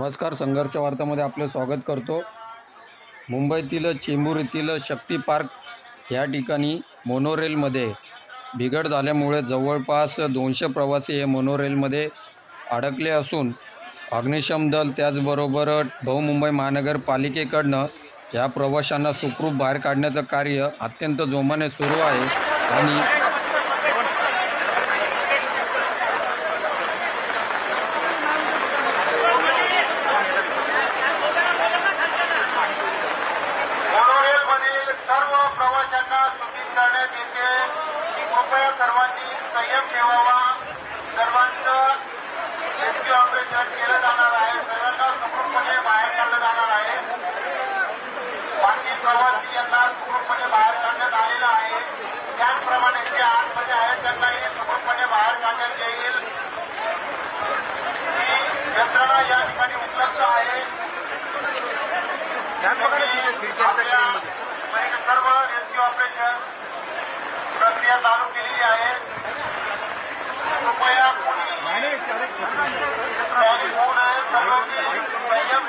नमस्कार संघर्ष वार्तामध्ये आपलं स्वागत करतो. मुंबईतील चेंबूर येथील शक्ती पार्क या ठिकाणी मोनोरेलमध्ये बिघड झाल्यामुळे जवळपास दोनशे प्रवासी हे मोनोरेलमध्ये अडकले असून अग्निशम दल त्याचबरोबर बहुमुंबई महानगरपालिकेकडनं या प्रवाशांना सुखरूप बाहेर काढण्याचं कार्य अत्यंत जोमाने सुरू आहे आणि सर्व प्रवाशांना सूचित करण्यात येते. की कृपया सर्वांनी संयम ठेवावा. सर्वांचं रेस्क्यू ऑपरेशन केलं जाणार आहे. सर्वांना सुखरूपपणे बाहेर काढलं जाणार आहे. बाकी प्रवासी यांना सुखरूपपणे बाहेर काढण्यात आलेलं आहे. त्याचप्रमाणे जे आतमध्ये आहेत त्यांनाही सुखरूपपणे बाहेर काढण्यात येईल. ही यंत्रणा या ठिकाणी उपलब्ध आहे. सहित सर्व रेस्क्यू ऑपरेशन प्रक्रिया चालू केलेली आहे. कृपया कोणी होऊ सर्वांनी संयम